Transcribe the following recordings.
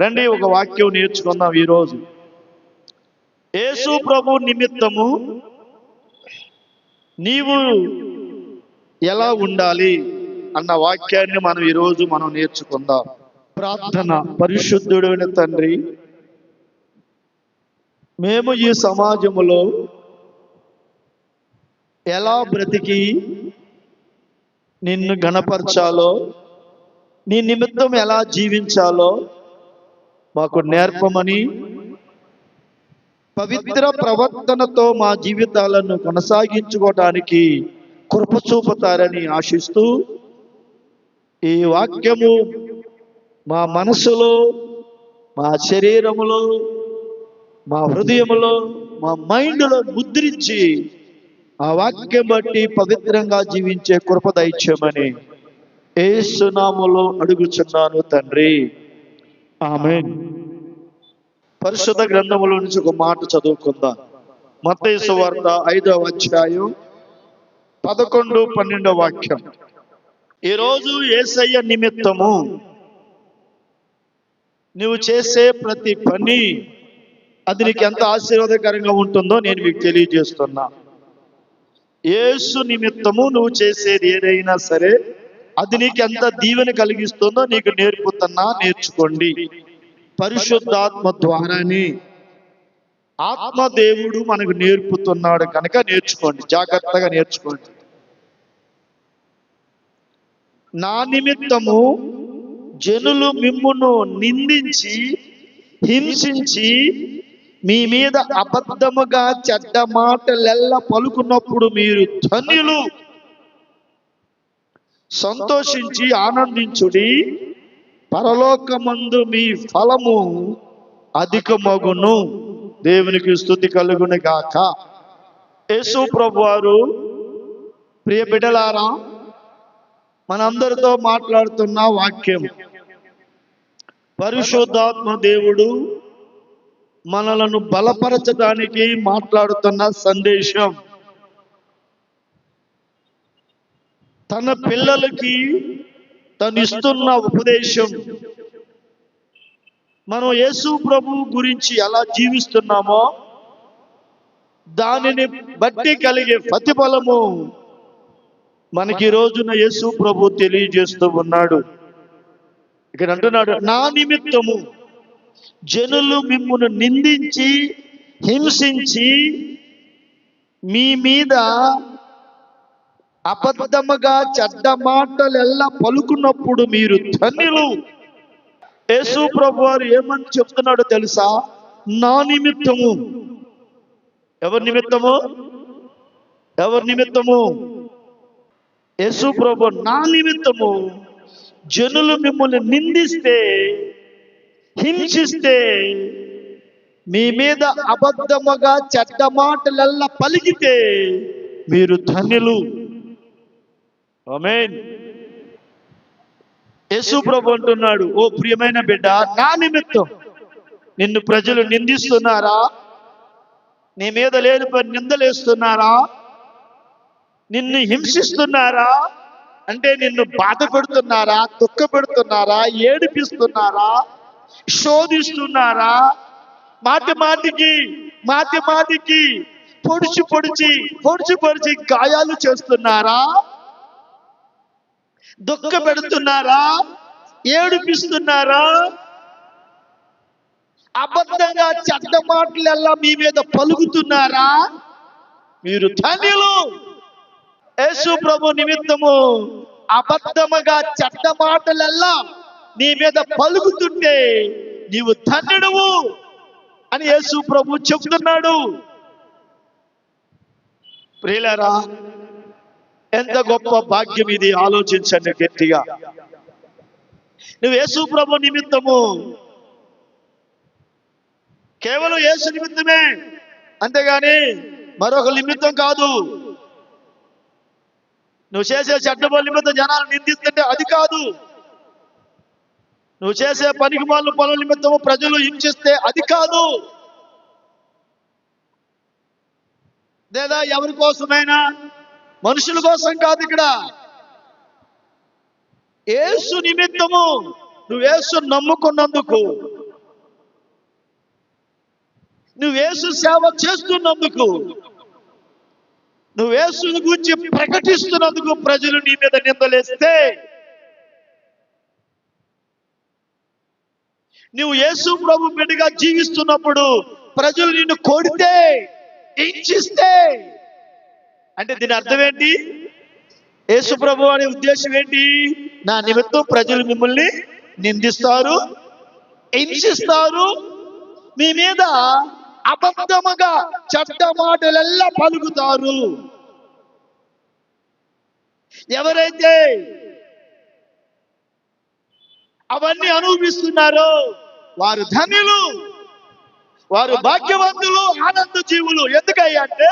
రండి ఒక వాక్యం నేర్చుకుందాం ఈరోజు. యేసు ప్రభు నిమిత్తము నీవు ఎలా ఉండాలి అన్న వాక్యాన్ని మనం ఈరోజు మనం నేర్చుకుందాం. ప్రార్థన. పరిశుద్ధుడైన తండ్రి మేము ఈ సమాజంలో ఎలా బ్రతికి నిన్ను గణపరచాలో నీ నిమిత్తం ఎలా జీవించాలో మాకు నేర్పమని పవిత్ర ప్రవర్తనతో మా జీవితాలను కొనసాగించుకోవటానికి కృప చూపుతారని ఆశిస్తూ ఈ వాక్యము మా మనసులో మా శరీరములో మా హృదయములో మా మైండ్లో ముద్రించి ఆ వాక్యం బట్టి పవిత్రంగా జీవించే కృప ఏ సునాములో అడుగుచున్నాను తండ్రి. ఆమె పరిశుద్ధ గ్రంథములో నుంచి ఒక మాట చదువుకుందాం. మతేసు వార్త ఐదవ అధ్యాయం పదకొండు పన్నెండవ వాక్యం. ఈరోజు ఏసయ్య నిమిత్తము నువ్వు చేసే ప్రతి పని అది నీకు ఎంత ఆశీర్వాదకరంగా ఉంటుందో నేను మీకు తెలియజేస్తున్నా. యేసు నిమిత్తము నువ్వు చేసేది ఏదైనా సరే అది నీకు ఎంత దీవెన కలిగిస్తుందో నీకు నేర్పుతున్నా నేర్చుకోండి. పరిశుద్ధాత్మ ద్వారానే ఆత్మదేవుడు మనకు నేర్పుతున్నాడు కనుక నేర్చుకోండి. జాగ్రత్తగా నేర్చుకోండి. నా నిమిత్తము జనులు మిమ్మును నిందించి హింసించి మీ మీద అబద్ధముగా చెడ్డ మాటలెల్ల పలుకున్నప్పుడు మీరు ధన్యులు. సంతోషించి ఆనందించుడి. పరలోకమందు మీ ఫలము అధికమగును. దేవునికి స్థుతి కలుగును గాక. యేసు ప్రభు వారు ప్రియ బిడ్డలారా మనందరితో మాట్లాడుతున్న వాక్యం. పరిశుద్ధాత్మ దేవుడు మనలను బలపరచడానికి మాట్లాడుతున్న సందేశం. తన పిల్లలకి తను ఇస్తున్న ఉపదేశం. మనం యేసు ప్రభు గురించి ఎలా జీవిస్తున్నామో దానిని బట్టి కలిగే ప్రతిఫలము మనకి రోజున యేసు ప్రభు తెలియజేస్తూ ఉన్నాడు. ఇక్కడ అంటున్నాడు నా నిమిత్తము జనులు మిమ్మల్ని నిందించి హింసించి మీ మీద అబద్ధముగా చెడ్డ మాటలెల్లా పలుకున్నప్పుడు మీరు ధన్యులు. యేసు ప్రభు వారు ఏమని చెప్తున్నాడో తెలుసా? నా నిమిత్తము. ఎవరి నిమిత్తము? ఎవరి నిమిత్తము? యేసు ప్రభు నా నిమిత్తము. జనులు మిమ్మల్ని నిందిస్తే హింసిస్తే మీ మీద అబద్ధముగా చెడ్డ మాటలల్లా పలికితే మీరు ధన్యులు. ఆమేన్. యేసు ప్రభు అంటున్నాడు ఓ ప్రియమైన బిడ్డ నా నిమిత్తం నిన్ను ప్రజలు నిందిస్తున్నారా? నీ మీద లేని పని నిందలేస్తున్నారా? నిన్ను హింసిస్తున్నారా? అంటే నిన్ను బాధ పెడుతున్నారా దుఃఖ పెడుతున్నారా ఏడిపిస్తున్నారా శోధిస్తున్నారా? మాటి మాటికి మాటి మాటికి పొడిచి పొడిచి పొడిచి పొడిచి గాయాలు చేస్తున్నారా? దుఃఖ పెడుతున్నారా ఏడిపిస్తున్నారా? అబద్ధంగా చెడ్డ మాటలెల్లా మీ మీద పలుకుతున్నారా? మీరు ధన్యులు. యేసు ప్రభు నిమిత్తము అబద్ధముగా చెడ్డ మాటలెల్లా నీ మీద పలుకుతుంటే నీవు ధన్యుడువు అని యేసు ప్రభు చెబుతున్నాడు ప్రియులరా ఎంత గొప్ప భాగ్యం ఇది? ఆలోచించండి గట్టిగా. నువ్వు యేసు ప్రభు నిమిత్తము. కేవలం యేసు నిమిత్తమే. అంతేగాని మరొక నిమిత్తం కాదు. నువ్వు చేసే చెడ్డ నిమిత్తం జనాలు నిందిస్తుంటే అది కాదు. నువ్వు చేసే పనికి వాళ్ళు పనుల నిమిత్తము ప్రజలు హింసిస్తే అది కాదు. లేదా ఎవరి కోసమైనా మనుషుల కోసం కాదు ఇక్కడ. ఏసు నిమిత్తము నువ్వు నమ్ముకున్నందుకు నువ్వు సేవ చేస్తున్నందుకు నువ్వు గురించి ప్రకటిస్తున్నందుకు ప్రజలు నీ మీద నిందలేస్తే నువ్వు యేసు ప్రభు బిడ్డగా జీవిస్తున్నప్పుడు ప్రజలు నిన్ను కొడితే హింసిస్తే అంటే దీని అర్థం ఏంటి? యేసు ప్రభు అనే ఉద్దేశం ఏంటి? నా నిమిత్తం ప్రజలు మిమ్మల్ని నిందిస్తారు హింసిస్తారు మీ మీద అబద్ధముగా చెడ్డ మాటలెల్లా పలుకుతారు. ఎవరైతే అవన్నీ అనుభవిస్తున్నారో వారు ధనులు వారు భాగ్యవంతులు ఆనంద జీవులు ఎందుకయ్యా అంటే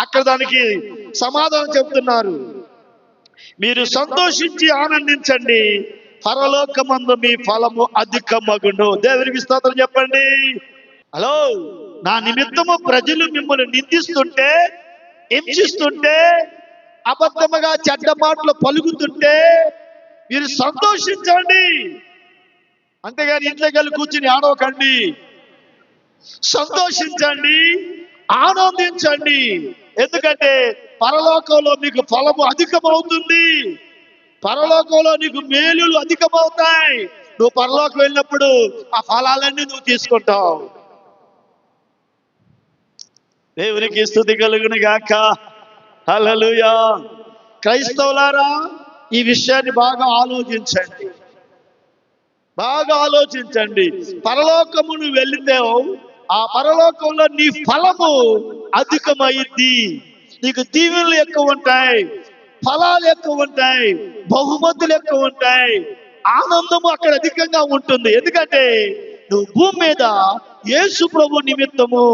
అక్కడ దానికి సమాధానం చెప్తున్నారు. మీరు సంతోషించి ఆనందించండి. పరలోకమందు మీ ఫలము అధికమగును. దేవునికి స్తోత్రం చెప్పండి. హలో నా నిమిత్తము ప్రజలు మిమ్మల్ని నిందిస్తుంటే హింసిస్తుంటే అబద్ధముగా చెడ్డ మాటలు పలుకుతుంటే మీరు సంతోషించండి. అంతేగాని ఇంట్లోకి వెళ్ళి కూర్చుని ఆడవకండి. సంతోషించండి. ఆనందించండి. ఎందుకంటే పరలోకంలో మీకు ఫలము అధికమవుతుంది. పరలోకంలో నీకు మేలులు అధికమవుతాయి. నువ్వు పరలోకం వెళ్ళినప్పుడు ఆ ఫలాలన్నీ నువ్వు తీసుకుంటావు. దేవునికి స్థుతి కలుగును గాక. హలలుయా క్రైస్తవులారా ఈ విషయాన్ని బాగా ఆలోచించండి. బాగా ఆలోచించండి. పరలోకము నువ్వు వెళితే ఆ పరలోకంలో నీ ఫలము అధికమైంది. నీకు దీవెనలు ఎక్కువ ఉంటాయి ఫలాలు ఎక్కువ ఉంటాయి బహుమతులు ఎక్కువ ఉంటాయి. ఆనందము అక్కడ అధికంగా ఉంటుంది. ఎందుకంటే నువ్వు భూమి మీద యేసు ప్రభు నిమిత్తము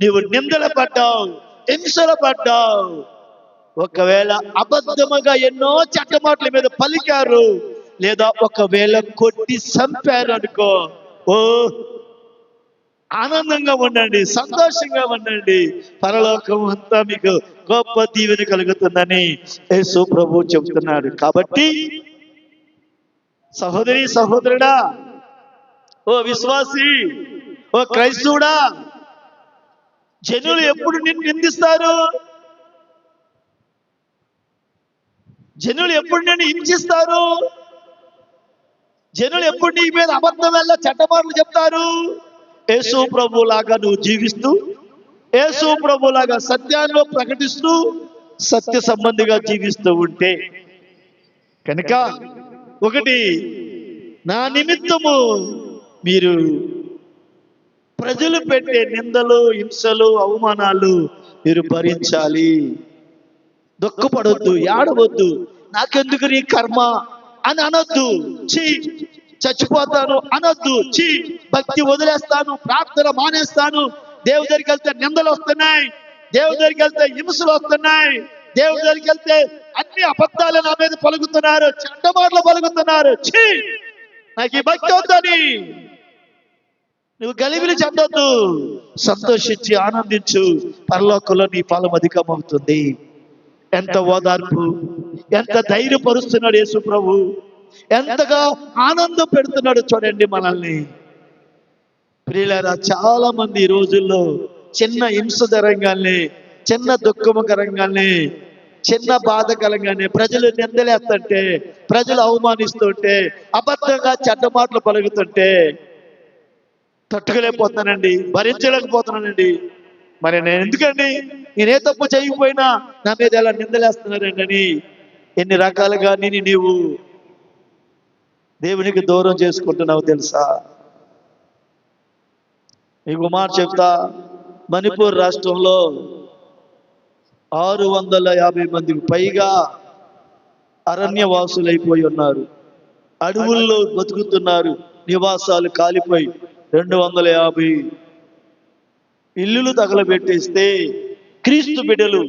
నీవు నిందల పడ్డావు హింసల పడ్డావు. ఒకవేళ అబద్ధముగా ఎన్నో చట్టమాటల మీద పలికారు లేదా ఒకవేళ కొట్టి చంపారు అనుకో ఓ ఆనందంగా ఉండండి సంతోషంగా ఉండండి. పరలోకం అంతా మీకు గొప్ప దీవెన కలుగుతుందని యేసు ప్రభు చెబుతున్నాడు కాబట్టి సహోదరి సహోదరుడా ఓ విశ్వాసి ఓ క్రైస్తవుడా జనులు ఎప్పుడు నిన్ను నిందిస్తారు? జనులు ఎప్పుడు నిన్ను హింసిస్తారు? జనులు ఎప్పుడు నీ మీద అబద్ధం వల్ల చట్టమాటలు చెప్తారు? యేసు ప్రభు లాగా నువ్వు జీవిస్తూ యేసు ప్రభు లాగా సత్యాన్ని ప్రకటిస్తూ సత్య సంబంధిగా జీవిస్తూ ఉంటే కనుక ఒకటి నా నిమిత్తము మీరు ప్రజలు పెట్టే నిందలు హింసలు అవమానాలు మీరు భరించాలి. దుఃఖపడొద్దు ఏడవద్దు. నాకెందుకు నీ కర్మ? అని అనొద్దు. చీ చచ్చిపోతాను అనొద్దు. చీ భక్తి వదిలేస్తాను ప్రార్థన మానేస్తాను. దేవుడి దగ్గరికి వెళ్తే నిందలు వస్తున్నాయి. దేవుడి దగ్గరికి వెళ్తే హింసలు వస్తున్నాయి. దేవుడి దగ్గరికి వెళ్తే అన్ని అబద్ధాలు నా మీద పలుకుతున్నారు చెడ్డమాటలు పలుకుతున్నారు. చీ నాకు ఈ భక్తి వద్దని నువ్వు గలిబిలి చెందొద్దు సంతోషించి ఆనందించు. పరలోకంలో నీ ఫలం అధికమవుతుంది. ఎంత ఓదార్పు ఎంత ధైర్యపరుస్తున్నాడు యేసు ప్రభు. ఎంతగా ఆనందం పెడుతున్నాడు చూడండి మనల్ని. ప్రియులారా చాలా మంది ఈ రోజుల్లో చిన్న హింసకరంగానే చిన్న దుఃఖమకరంగానే చిన్న బాధకరంగానే ప్రజలు నిందలేస్తుంటే ప్రజలు అవమానిస్తుంటే అబద్ధంగా చెడ్డ మాటలు పలుకుతుంటే తట్టుకోలేకపోతున్నానండి భరించలేకపోతున్నానండి. మరి నేను ఎందుకండి? నేనే తప్పు చేయకపోయినా నా మీద ఎలా నిందలేస్తున్నారండి అని ఎన్ని రకాలుగా నేను నీవు దేవునికి దూరం చేసుకుంటున్నావు తెలుసా? ఈ కుమార్ చెప్తా మణిపూర్ రాష్ట్రంలో ఆరు వందల యాభై మందికి పైగా అరణ్యవాసులైపోయి ఉన్నారు. అడవుల్లో బతుకుతున్నారు. నివాసాలు కాలిపోయి రెండు వందల యాభై ఇల్లులు తగలబెట్టేస్తే క్రీస్తు బిడ్డలు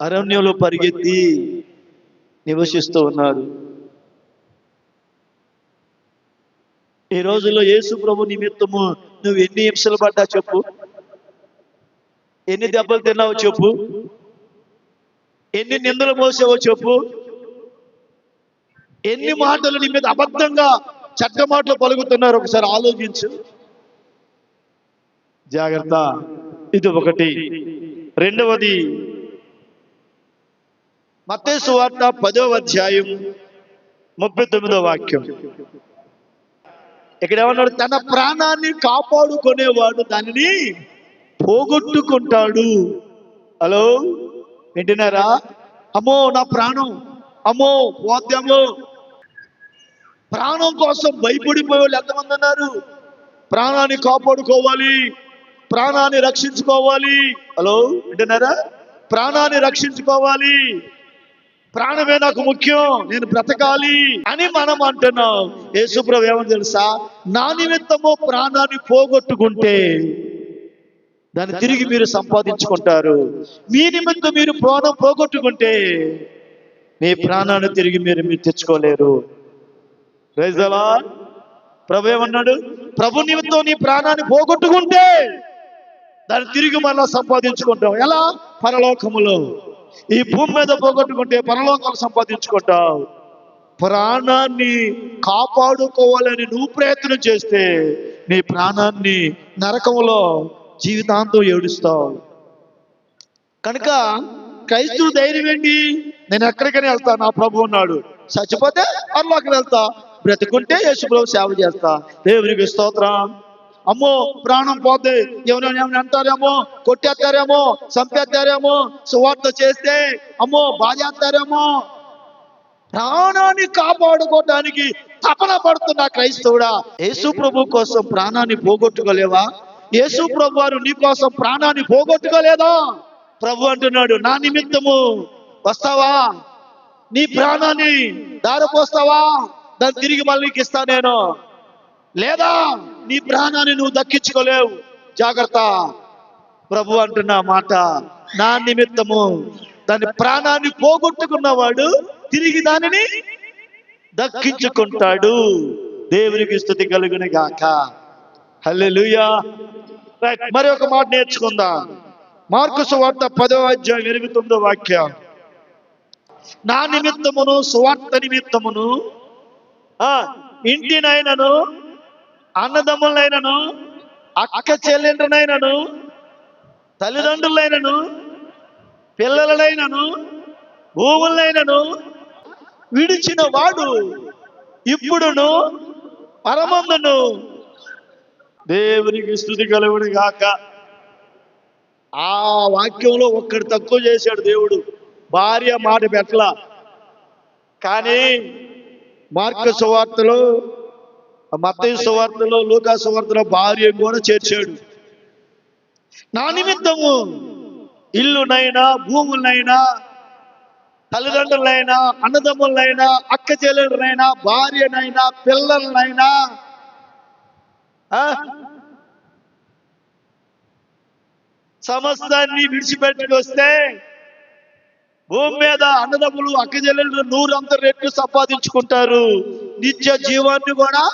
అరణ్యంలో పరిగెత్తి నివసిస్తూ ఉన్నారు. ఈ రోజుల్లో యేసు ప్రభు నిమిత్తము నువ్వు ఎన్ని హింసలు పడ్డా చెప్పు. ఎన్ని దెబ్బలు తిన్నావో చెప్పు. ఎన్ని నిందలు మోసావో చెప్పు. ఎన్ని మాటలు నీ మీద అబద్ధంగా చట్ట మాటలు పలుకుతున్నారు ఒకసారి ఆలోచించు. జాగ్రత్త. ఇది ఒకటి. రెండవది. మత్తేసు వార్త పదో అధ్యాయం ముప్పై తొమ్మిదో వాక్యం. ఇక్కడ ఏమన్నాడు తన ప్రాణాన్ని కాపాడుకునేవాడు దానిని పోగొట్టుకుంటాడు. హలో? వింటున్నారా? అమ్మో నా ప్రాణం. అమ్మో పోద్దాము ప్రాణం కోసం భయపడిపోయే వాళ్ళు ఎంతమంది ఉన్నారు? ప్రాణాన్ని కాపాడుకోవాలి. ప్రాణాన్ని రక్షించుకోవాలి. హలో? వింటున్నారా? ప్రాణాన్ని రక్షించుకోవాలి. ప్రాణమే నాకు ముఖ్యం. నేను బ్రతకాలి అని మనం అంటున్నాం. యేసుప్రభు ఏమని తెలుసా? నా నిమిత్తము ప్రాణాన్ని పోగొట్టుకుంటే దాన్ని తిరిగి మీరు సంపాదించుకుంటారు. మీ నిమిత్తం మీరు ప్రాణం పోగొట్టుకుంటే మీ ప్రాణాన్ని తిరిగి మీరు మీరు తెచ్చుకోలేరు. రైజలా ప్రభు ఏమన్నాడు? ప్రభు నిమిత్తం నీ ప్రాణాన్ని పోగొట్టుకుంటే దాన్ని తిరిగి మళ్ళా సంపాదించుకుంటాం. ఎలా? పరలోకములో. ఈ భూమి మీద పోగొట్టుకుంటే పరలోకాలు సంపాదించుకుంటావు. ప్రాణాన్ని కాపాడుకోవాలని నువ్వు ప్రయత్నం చేస్తే నీ ప్రాణాన్ని నరకంలో జీవితాంతం ఏడుస్తావు. కనుక క్రైస్తవ ధైర్యం ఏంటి? నేను ఎక్కడికైనా వెళ్తా నా ప్రభు ఉన్నాడు. చచ్చిపోతే అల్లాకి వెళ్తా బ్రతుకుంటే యేసుప్రభు సేవ చేస్తా. దేవునికి స్తోత్రం. అమ్మో ప్రాణం పోతే ఎవరైనా అంటారేమో కొట్టేస్తారేమో చంపేస్తారేమో సువార్త చేస్తే అమ్మో బాధేస్తారేమో. ప్రాణాన్ని కాపాడుకోవడానికి తపన పడుతున్న క్రైస్తవుడా? యేసు ప్రభు కోసం ప్రాణాన్ని పోగొట్టుకోలేవా? యేసు ప్రభు వారు నీ కోసం ప్రాణాన్ని పోగొట్టుకోలేదా? ప్రభు అంటున్నాడు నా నిమిత్తము వస్తావా? నీ ప్రాణాన్ని దారిపోస్తావా? దాన్ని తిరిగి మళ్ళీ ఇస్తా నేను. లేదా నీ ప్రాణాన్ని నువ్వు దక్కించుకోలేవు. జాగ్రత్త. ప్రభు అంటున్న మాట నా నిమిత్తము. దాని ప్రాణాన్ని పోగొట్టుకున్నవాడు తిరిగి దానిని దక్కించుకుంటాడు. దేవునికి స్థుతి కలుగుని గాక. హల్లెలూయా. రైట్ మరి ఒక మాట నేర్చుకుందాం. మార్కు సువార్త పదో అధ్యాయం ఎనిమిది తొమ్మిదో వాక్యం. నా నిమిత్తమును సువార్త నిమిత్తమును ఆ ఇంటినైనను అన్నదమ్ములైనను అక్క చెల్లెండ్రునైనను తల్లిదండ్రులైనను పిల్లలైనను భూములైనను విడిచిన వాడు ఇప్పుడును పరమందును. దేవునికి స్థుతి కలుగుడు గాక. ఆ వాక్యంలో ఒక్కడు తక్కువ చేశాడు దేవుడు. భార్య మాట పెట్ల కానీ మార్క సువార్తలో మత్తయ్య సువార్తలో లూకా సువార్తలో భార్య కూడా చేర్చాడు నా నిమిత్తము ఇల్లునైనా భూములైనా తల్లిదండ్రులైనా అన్నదమ్ములైనా అక్క చెల్లెలైనా భార్యనైనా పిల్లలనైనా ఆ? సమస్తాన్ని విడిచిపెట్టుకొస్తే భూమి మీద అన్నదమ్ములు అక్క చెల్లెలు నూరంత రెట్లు సంపాదించుకుంటారు నిత్య జీవాన్ని కూడా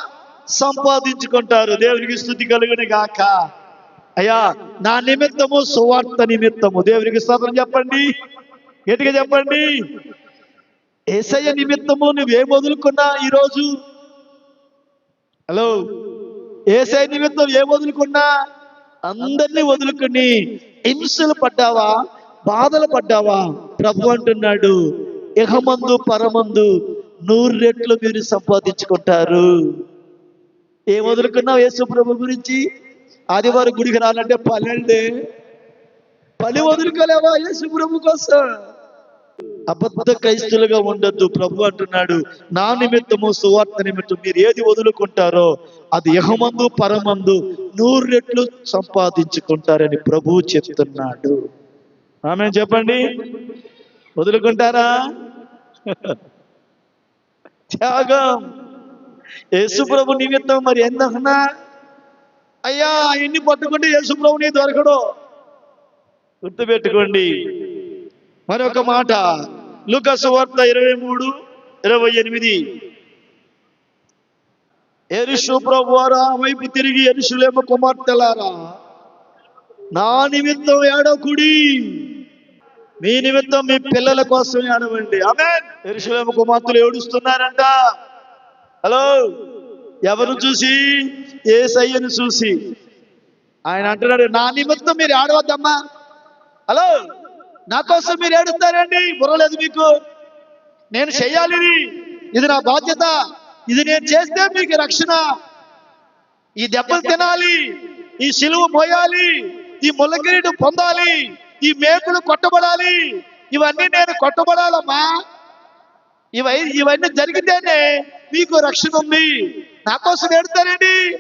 సంపాదించుకుంటారు. దేవునికి స్థుతి కలుగుని గాక. అయ్యా నా నిమిత్తము సువార్త నిమిత్తము. దేవునికి స్తోత్రం చెప్పండి. గట్టిగా చెప్పండి. ఏసయ్య నిమిత్తము నువ్వేం వదులుకున్నా ఈరోజు? హలో. ఏసై నిమిత్తం ఏం వదులుకున్నా అందరినీ వదులుకుని హింసలు పడ్డావా? బాధలు పడ్డావా? ప్రభు అంటున్నాడు ఇహమందు పరమందు నూరు రెట్లు మీరు సంపాదించుకుంటారు. ఏం వదులుకున్నావు యేసు ప్రభు గురించి? ఆదివారం గుడికి రాలంటే పలండి. పని వదులుకోలేవా యేసు ప్రభు కోసం? అబద్ధ క్రైస్తులుగా ఉండొద్దు ప్రభు అంటున్నాడు. నా నిమిత్తము సువార్త నిమిత్తం మీరు ఏది వదులుకుంటారో అది యహమందు పరమందు నూరు రెట్లు సంపాదించుకుంటారని ప్రభు చెప్తున్నాడు. ఆమె చెప్పండి. వదులుకుంటారా? త్యాగం. యేసు ప్రభు నిమిత్తం మరి ఎందన్నా అయ్యా ఎన్ని పట్టుకుంటే యేసు ప్రభు నీ దొరకడు. గుర్తుపెట్టుకోండి. మరొక మాట. లుకసు వార్త ఇరవై మూడు ఇరవై ఎనిమిది. ఎరుషు ప్రభువారా వైపు తిరిగి ఎరుషులేమ కుమార్తెలారా నా నిమిత్తం ఏడకుడి మీ నిమిత్తం మీ పిల్లల కోసం ఏడవండి. ఆమె ఎరుషులేమ కుమార్తెలు ఏడుస్తున్నారంట. హలో ఎవరు చూసి? ఏ సయ్యను చూసి. ఆయన అంటున్నాడు నా నిమిత్తం మీరు ఆడవద్దమ్మా హలో నా కోసం మీరు ఏడుస్తారండి? బుర్రలేదు మీకు. నేను చెయ్యాలి ఇది. నా బాధ్యత. ఇది నేను చేస్తే మీకు రక్షణ. ఈ దెబ్బలు తినాలి. ఈ సిలువ మోయాలి. ఈ ముల్లగిరీడు పొందాలి. ఈ మేకులు కొట్టబడాలి. ఇవన్నీ నేను కొట్టబడాలమ్మా. ఇవై ఇవన్నీ జరిగితేనే మీకు రక్షణ ఉంది. నా కోసం ఏడుతారండి?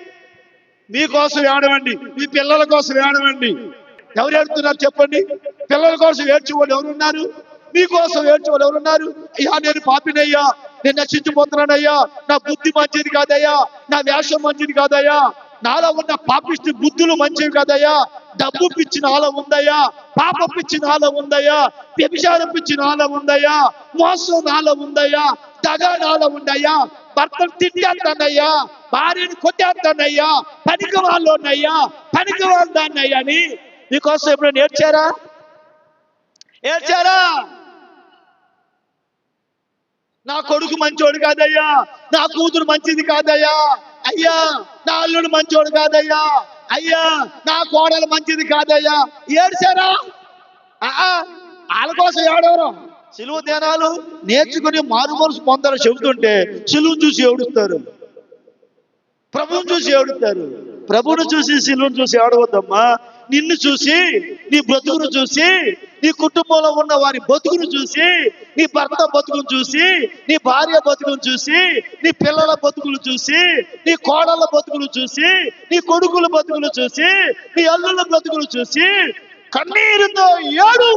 మీకోసం ఏడవండి. మీ పిల్లల కోసం ఏడవండి. ఎవరు ఏడుతున్నారు చెప్పండి? పిల్లల కోసం ఏడ్చేవాళ్ళు ఎవరున్నారు? మీ కోసం ఏడ్చు వాళ్ళు ఎవరున్నారు? అయ్యా నేను పాపినయ్యా. నేను నశించిపోతున్నానయ్యా. నా బుద్ధి మంచిది కాదయ్యా. నా వేషం మంచిది కాదయ్యా. నాలో ఉన్న పాపిష్టి బుద్ధులు మంచివి కాదయ్యా. డబ్బు పిచ్చి నాలో ఉందయ్యా పాప పిచ్చి నాలో ఉందయ్యా వ్యభిచారం పిచ్చి నాలో ఉందయ్యా మోసం నాలో ఉందయ్యా దగా నాలో ఉందయ్యా భర్తను తిట్టేస్తానయ్యా భార్యను కొట్టేస్తానయ్యా పనికి వాళ్ళు ఉన్నాయ్యా పనికి వాళ్ళు దాన్నయ్యా అని. నీకోసం ఎప్పుడు నేర్చారా ఏడ్చారా? నా కొడుకు మంచోడు కాదయ్యా నా కూతురు మంచిది కాదయ్యా అయ్యా నా అల్లుడు మంచోడు కాదయ్యా అయ్యా నా కోడలు మంచిది కాదయ్యా. ఏడ్చారా? వాళ్ళ కోసం ఏడవరు. సిలువ ధ్యానాలు? నేర్చుకుని మారు మనసు పొందాలని చెబుతుంటే సిలువను చూసి ఏడుస్తారు. ప్రభువుని చూసి ఏడుస్తారు. ప్రభువును చూసి సిలువను చూసి ఏడవద్దమ్మా. నిన్ను చూసి నీ బ్రతుకును చూసి నీ కుటుంబంలో ఉన్న వారి బతుకును చూసి నీ భర్త బతుకును చూసి నీ భార్య బతుకును చూసి నీ పిల్లల బతుకులు చూసి నీ కోడళ్ళ బతుకులు చూసి నీ కొడుకుల బతుకులు చూసి నీ అల్లుల బతుకులు చూసి కన్నీరుతో ఏడు.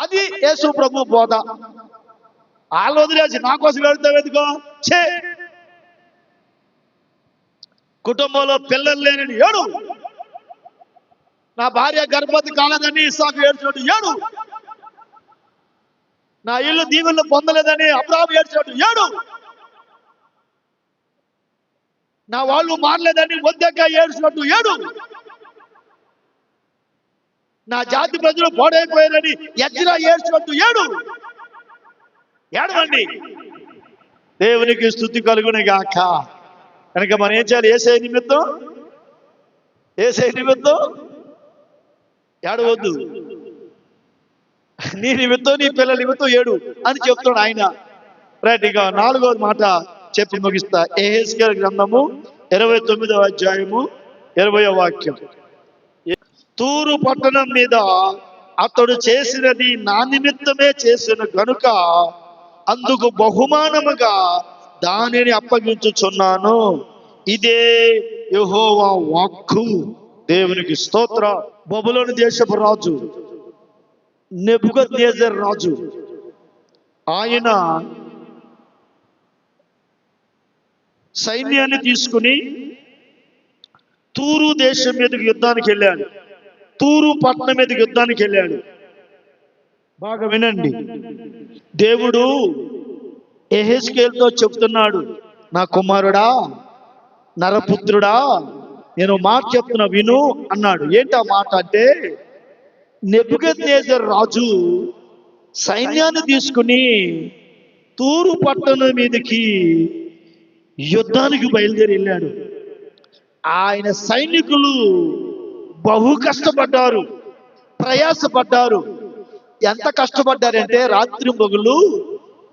అది యేసు ప్రభు బోధ. వాళ్ళు వదిలేసి నా కోసం వెళ్తావు ఎందుకో? చే కుటుంబంలో పిల్లలు లేనని ఏడు. నా భార్య గర్భవతి కాలేదని ఇసాకు ఏడ్చినట్టు ఏడు. నా ఇల్లు దీవెనలు పొందలేదని అబ్రాహం ఏడ్చినట్టు ఏడు. నా వాళ్ళు మారలేదని వద్దక ఏడ్చినట్టు ఏడు. నా జాతి ప్రజలు పోడైపోయారని ఎజ్రా ఏడ్చినట్టు ఏడు. ఏడవండి. దేవునికి స్థుతి కలుగుని గాక. కనుక మనం ఏం చేయాలి? ఏసై నిమిత్తం? ఏసై నిమిత్తం? ఏడవద్దు. నీ నిమిత్తం నీ పిల్లల నిమిత్తం ఏడు. అని చెప్తున్నాడు ఆయన. రైట్ ఇక నాలుగోది మాట చెప్పి ముగిస్తా. ఏహెస్కేల్ గ్రంథము ఇరవై తొమ్మిదవ అధ్యాయము ఇరవయో వాక్యం. తూరు పట్టణం మీద అతడు చేసినది నా నిమిత్తమే చేసిన కనుక అందుకు బహుమానముగా దానిని అప్పగించుచున్నాను. ఇదే యహోవా వాక్కు. దేవునికి స్తోత్ర. బబులోని దేశపు రాజు. నెబుకద్నేజర్ రాజు. ఆయన సైన్యాన్ని తీసుకుని తూరు దేశం మీదకి యుద్ధానికి వెళ్ళాడు. తూరు పట్టణం మీదకి యుద్ధానికి వెళ్ళాడు. బాగా వినండి. దేవుడు ఎహెస్కేల్తో చెప్తున్నాడు నా కుమారుడా నరపుత్రుడా నేను మాట చెప్తున్నా విను అన్నాడు. ఏంటి ఆ మాట అంటే నెబుకద్నేజర్ రాజు సైన్యాన్ని తీసుకుని తూరు పట్టణం మీదకి యుద్ధానికి బయలుదేరి వెళ్ళాడు. ఆయన సైనికులు బహు కష్టపడ్డారు ప్రయాసపడ్డారు. ఎంత కష్టపడ్డారంటే రాత్రి మొగులు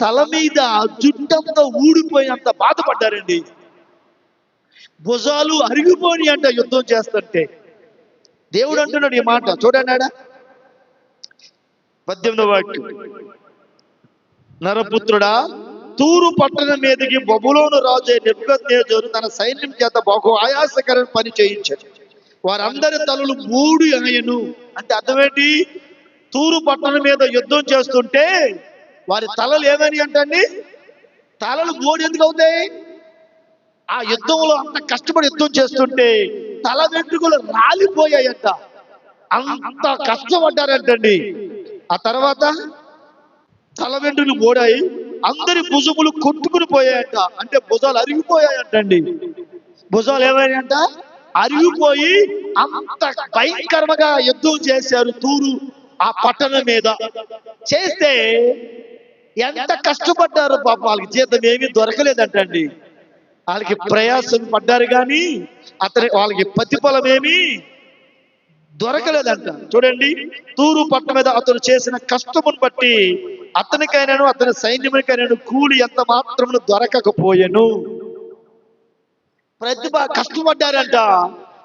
తల మీద జుట్టంతా ఊడిపోయినంత బాధపడ్డారండి. భుజాలు అరిగిపోయి అంట యుద్ధం చేస్తుంటే. దేవుడు అంటున్నాడు ఈ మాట. చూడన్నాడా పద్దెనిమిదవ వాక్యం. నరపుత్రుడా తూరు పట్టణం మీదకి బబులోను రాజు నెప్పుకద్నేజరు తన సైన్యం చేత బహు ఆయాసకరమైన పని చేయించారు వారందరి తలలు మూడు ఆయను అంటే అర్థమేంటి తూరు పట్టణం మీద యుద్ధం చేస్తుంటే వారి తలలు ఏమని అంటండి? తలలు మూడు ఎందుకు అవుతాయి? ఆ యుద్ధంలో అంత కష్టపడి యుద్ధం చేస్తుంటే తల వెంట్రుకలు రాలిపోయాయంట. అంత కష్టపడ్డారంటండి. ఆ తర్వాత తల వెంట్రులు ఓడాయి అందరి భుజములు కొట్టుకుని పోయాయంట. అంటే భుజాలు అరిగిపోయాయంటండి. భుజాలు ఏమైనాయంట? అరిగిపోయి అంత భయంకరంగా యుద్ధం చేశారు తూరు ఆ పట్టణం మీద. చేస్తే ఎంత కష్టపడ్డారు పాప. వాళ్ళకి జీతం ఏమీ దొరకలేదంటండి. వాళ్ళకి ప్రయాసం పడ్డారు కానీ అతని వాళ్ళకి ప్రతిఫలమేమి దొరకలేదంట. చూడండి తూరు పట్ల మీద అతను చేసిన కష్టమును బట్టి అతనికైనాను అతని సైన్యమునికైనాను కూలి ఎంత మాత్రమును దొరకకపోయాను. ప్రతిభ కష్టపడ్డారంట.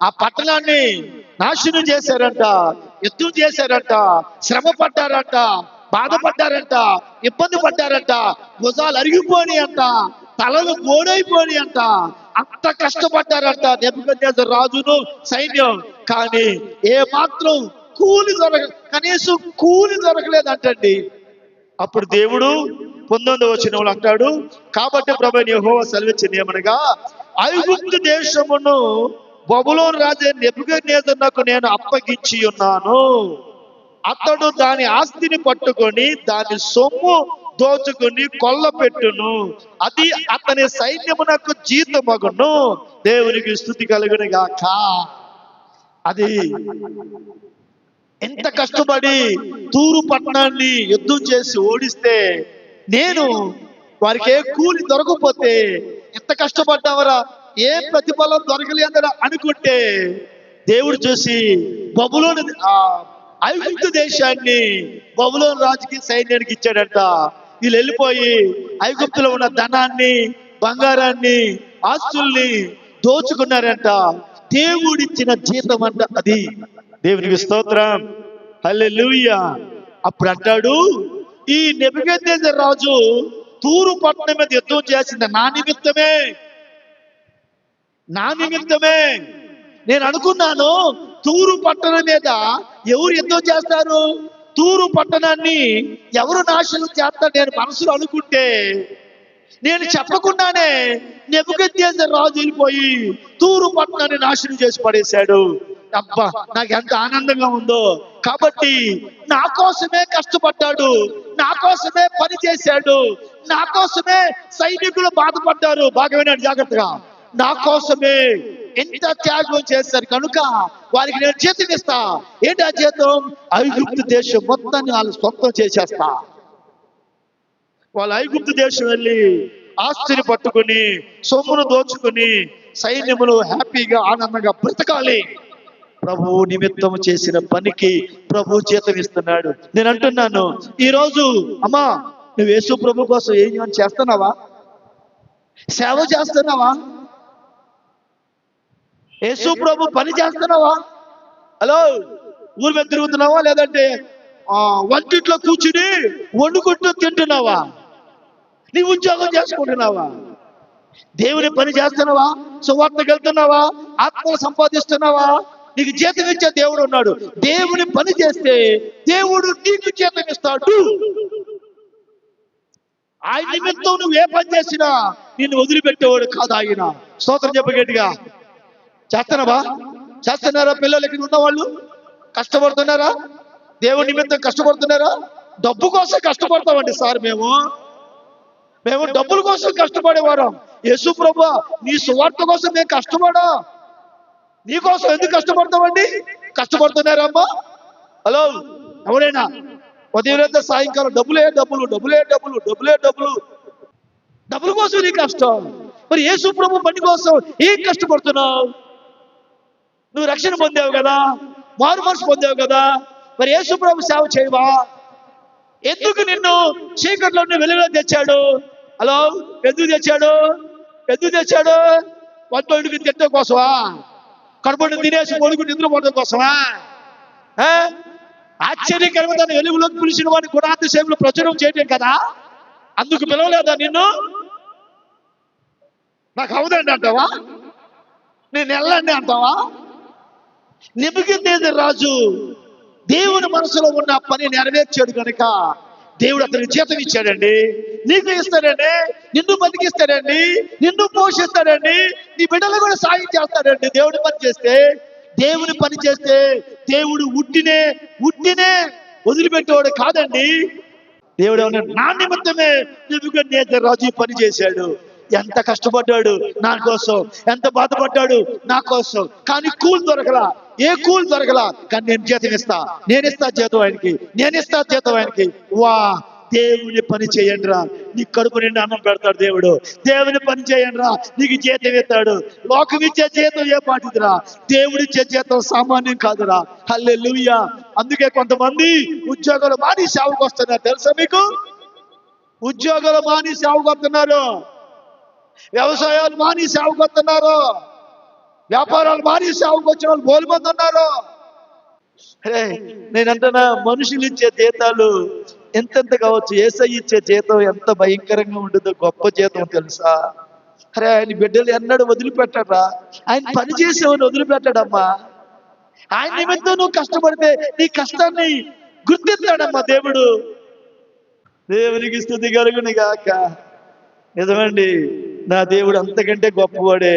ఆ పట్టణాన్ని నాశనం చేశారంట. యుద్ధం చేశారంట. శ్రమ పడ్డారంట. బాధపడ్డారంట. ఇబ్బంది పడ్డారంట. భుజాలు అరిగిపోని అంట తలలు గోడైపోని అంట అంత కష్టపడ్డారంట. నెప్పుకొచ్చేసే రాజును సైన్యం. కానీ ఏ మాత్రం కూలి దొరక కనీసం కూలి దొరకలేదంటండి. అప్పుడు దేవుడు పంతొమ్మిది వచ్చిన అంటాడు కాబట్టి ప్రభు యెహోవ సెలవిచ్చింది ఏమనగా ఐగుప్తు దేశమును బబులోని రాజే నెబుకద్నేజరునకు నేను అప్పగించి ఉన్నాను. అతడు దాని ఆస్తిని పట్టుకొని దాని సొమ్ము దోచుకుని కొల్ల పెట్టును. అది అతని సైన్యమునకు జీతమగును. దేవునికి స్థుతి కలుగును గాక అది ఎంత కష్టపడి తూరు పట్టణాన్ని యుద్ధం చేసి ఓడిస్తే నేను వారికి ఏ కూలి దొరకపోతే ఎంత కష్టపడ్డావరా? ఏ ప్రతిఫలం దొరకలేదని అనుకుంటే దేవుడు చూసి బబులోని ఆ ఐగుప్తు దేశాన్ని బబులోని రాజుకి సైన్యానికి ఇచ్చాడంట. వీళ్ళు వెళ్ళిపోయి ఐగుప్తులో ఉన్న ధనాన్ని బంగారాన్ని ఆస్తుల్ని దోచుకున్నారంట. దేవుడిచ్చిన జీతం అంట అది. దేవునికి స్తోత్రం. హల్లెలూయ. అప్పుడు అంటాడు ఈ నెబుకద్నెజరు రాజు తూరు పట్టణం మీద యుద్ధం చేసింది. నా నిమిత్తమే. నా నిమిత్తమే. నేను అనుకున్నాను తూరు పట్టణం మీద ఎవరు యుద్ధం చేస్తారు? తూరు పట్టణాన్ని ఎవరు నాశనం చేస్తారు? నేను మనసులో అనుకుంటే నేను చెప్పకుండానే నెబుకద్నెజరు రాజు వెళ్ళిపోయి తూరు పట్టణాన్ని నాశనం చేసి పడేశాడు. అబ్బా నాకు ఎంత ఆనందంగా ఉందో. కాబట్టి నా కోసమే కష్టపడ్డాడు. నా కోసమే పని చేశాడు. నా కోసమే సైనికులు బాధపడ్డారు. బాగా జాగ్రత్తగా. నా కోసమే ఎంత త్యాగం చేశారు. కనుక వారికి నేను జీతం ఇస్తా. ఏంటి ఆ జీతం? ఐగుప్తు దేశం మొత్తాన్ని వాళ్ళు సొంతం చేసేస్తా. వాళ్ళు ఐగుప్తు దేశం వెళ్ళి ఆస్తిని పట్టుకుని సొమ్మును దోచుకుని సైన్యములు హ్యాపీగా ఆనందంగా బ్రతకాలి. ప్రభువు నిమిత్తం చేసిన పనికి ప్రభు జీతం ఇస్తున్నాడు. నేను అంటున్నాను ఈ రోజు అమ్మా నువ్వు యేసు ప్రభు కోసం ఏం చేస్తున్నావా? సేవ చేస్తున్నావా? యేసు ప్రభు పని చేస్తున్నావా? హలో ఊరి మీద తిరుగుతున్నావా? లేదంటే ఆ, కూర్చుని వండుకుంటూ తింటున్నావా? నీ ఉద్యోగం చేసుకుంటున్నావా? దేవుని పని చేస్తున్నావా? సువార్తకు వెళ్తున్నావా? ఆత్మలు సంపాదిస్తున్నావా? నీకు జీతం ఇచ్చే దేవుడు ఉన్నాడు. దేవుని పని చేస్తే దేవుడు నీకు జీతం ఇస్తాడు. ఆయన నిమిత్తం నువ్వు ఏ పని చేసినా నిన్ను వదిలిపెట్టేవాడు కాదు ఆయన. స్తోత్రం చెప్పగట్టిగా చేస్తున్నావా? చేస్తున్నారా పిల్లలు ఇక్కడ ఉన్నవాళ్ళు కష్టపడుతున్నారా? దేవుని నిమిత్తం కష్టపడుతున్నారా? డబ్బు కోసం కష్టపడతామండి సార్ మేము. మేము డబ్బుల కోసం కష్టపడేవారం. యేసు ప్రభు నీ సువార్త కోసం మేము కష్టపడా. నీ కోసం ఎందుకు కష్టపడతామండి? కష్టపడుతున్నారమ్మా. హలో. ఎవరైనా ఉదయం లేదా సాయంకాలం డబ్బులే డబ్బులు డబ్బులే డబ్బులు డబ్బులే డబ్బులు. డబ్బుల కోసం నీ కష్టం. మరి యేసు ప్రభు పని కోసం ఏం కష్టపడుతున్నావు? నువ్వు రక్షణ పొందావు కదా? మారు మనసు పొందావు కదా? మరి యేసు ప్రభు సేవ చేయవా? ఎందుకు నిన్ను చీకట్లో వెలుగులో తెచ్చాడు? హలో ఎందుకు తెచ్చాడు? ఎందుకు తెచ్చాడు? వంటోడికి తిట్టడం కోసమా? కడుపుని తినేసి కొడుకు నిద్రపోవడం కోసమా? ఆశ్చర్యకరమైన దాన్ని వెలుగులోకి పిలిచిన వాడిని గుణాంత సేవలు ప్రచురం చేయటం కదా? అందుకు పిలవలేదా నిన్ను? నాకు అవదండి అంటావా? నేను వెళ్ళండి అంటావా? నిమిగిందేది రాజు. దేవుని మనసులో ఉన్న పని నెరవేర్చాడు కనుక దేవుడు అతనికి జీతం ఇచ్చాడండి. నీకు ఇస్తాడండి. నిన్ను బతికిస్తాడండి. నిన్ను పోషిస్తాడండి. నీ బిడ్డలు కూడా సాయం చేస్తాడండి. దేవుడి పని చేస్తే దేవుని పని చేస్తే దేవుడు ఉట్టినే ఉట్టినే వదిలిపెట్టేవాడు కాదండి. దేవుడు నా నిమిత్తమే నిబుకద్నేజరు రాజు పని చేశాడు. ఎంత కష్టపడ్డాడు నా కోసం ఎంత బాధపడ్డాడు నా కోసం. కానీ కూల్ దొరకలా. ఏ కూల్ దొరకలా కానీ నేను జీతం ఇస్తా. నేను ఇస్తా జీతం ఆయనకి. నేను ఇస్తా జీతం ఆయనకి. వా దేవుని పని చేయండి రా నీ కడుపు నిండా అన్నం పెడతాడు దేవుడు. దేవుని పని చేయండి రా నీకు జీతం ఇస్తాడు. లోకం ఇచ్చే జీతం ఏ పాటిదిరా? దేవుడు ఇచ్చే జీతం సామాన్యం కాదురా. హల్లే అందుకే కొంతమంది ఉద్యోగాలు మాని సేవకు వస్తున్నారు. తెలుసా మీకు? ఉద్యోగాలు మాని సేవకు వస్తున్నారు. వ్యవసాయాలు మాని సేవకు వస్తున్నారు. వ్యాపారాలు మారి సేవకు వచ్చిన వాళ్ళు బోలిపోతున్నారు మంది అరే నేనంటున్నా మనుషులు ఇచ్చే జీతాలు ఎంతెంత కావచ్చు? ఏసై ఇచ్చే జీతం ఎంత భయంకరంగా ఉంటుందో గొప్ప జీతం తెలుసా? అరే ఆయన బిడ్డలు ఎన్నడూ వదిలిపెట్టడా ఆయన పని చేసేవాడిని వదిలిపెట్టాడమ్మా. ఆయన నిమిత్తం నువ్వు కష్టపడితే నీ కష్టాన్ని గుర్తిస్తాడమ్మా దేవుడు. దేవునికి స్థుతి కలుగుని గాక నిజమండి నా దేవుడు అంతకంటే గొప్పవాడే.